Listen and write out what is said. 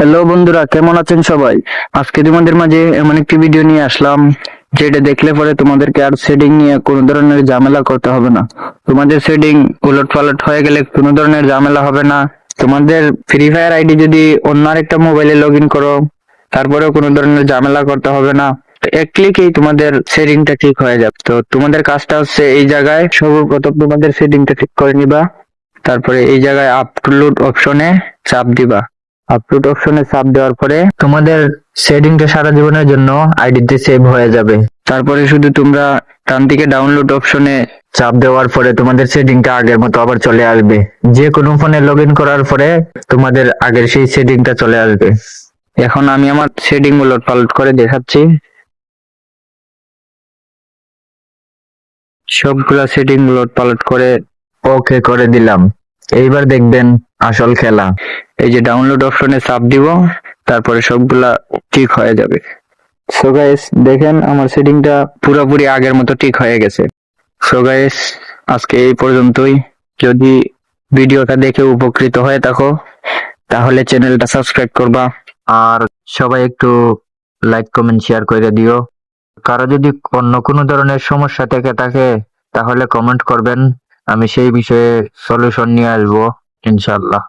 Hello বন্ধুরা, কেমন আছেন সবাই? আজকে তোমাদের মাঝে এমন একটি ভিডিও নিয়ে আসলাম, যেটা দেখলে পরে তোমাদেরকে আর সেটিং নিয়ে কোনো ধরনের ঝামেলা করতে হবে না। তোমাদের সেটিং উলট পালট হয়ে গেলে কোনো ধরনের ঝামেলা হবে না। তোমাদের ফ্রি ফায়ার আইডি যদি অন্য আরেকটা মোবাইলে লগ ইন করো, তারপরেও কোনো ধরনের ঝামেলা করতে হবে না। এক ক্লিকেই তোমাদের সেটিংটা ঠিক হয়ে যাবে। তো তোমাদের কাজটা হচ্ছে এই জায়গায় সর্বপ্রথম তোমাদের সেটিংটা ঠিক করে নিবা। তারপরে এই জায়গায় আপলোড অপশনে চাপ দিবা। আপলোড অপশনে চাপ দেওয়ার পরে তোমাদের সেটিংটা সারা জীবনের জন্য আইডিতে সেভ হয়ে যাবে। তারপরে শুধু তোমরা ডান দিকে ডাউনলোড অপশনে চাপ দেওয়ার পরে তোমাদের সেটিংটা আগের মতো আবার চলে আসবে। যে কোনো ফোনে লগ করার পরে তোমাদের আগের সেই সেটিংটা চলে আসবে। এখন আমি আমার সেটিংগুলো পালট করে দেখাচ্ছি। সবগুলা সেটিংগুলো পালট করে ওকে করে দিলাম। এইবার দেখবেন আসল খেলা। এই যে ডাউনলোড অপশনে চাপ দিব, তারপরে সবগুলা ঠিক হয়ে যাবে। সো গাইস দেখেন আমার সেটিংটা পুরোপুরি আগের মতো ঠিক হয়ে গেছে। সো গাইস আজকে এই পর্যন্তই। যদি ভিডিওটা দেখে উপকৃত হয়ে থাকো, তাহলে চ্যানেলটা সাবস্ক্রাইব করবা। আর সবাই একটু লাইক কমেন্ট শেয়ার করে দিও। কারও যদি অন্য কোনো ধরনের সমস্যা থেকে থাকে, তাহলে কমেন্ট করবেন। আমি সেই বিষয়ে সলিউশন নিয়ে আসব ইনশাল্লাহ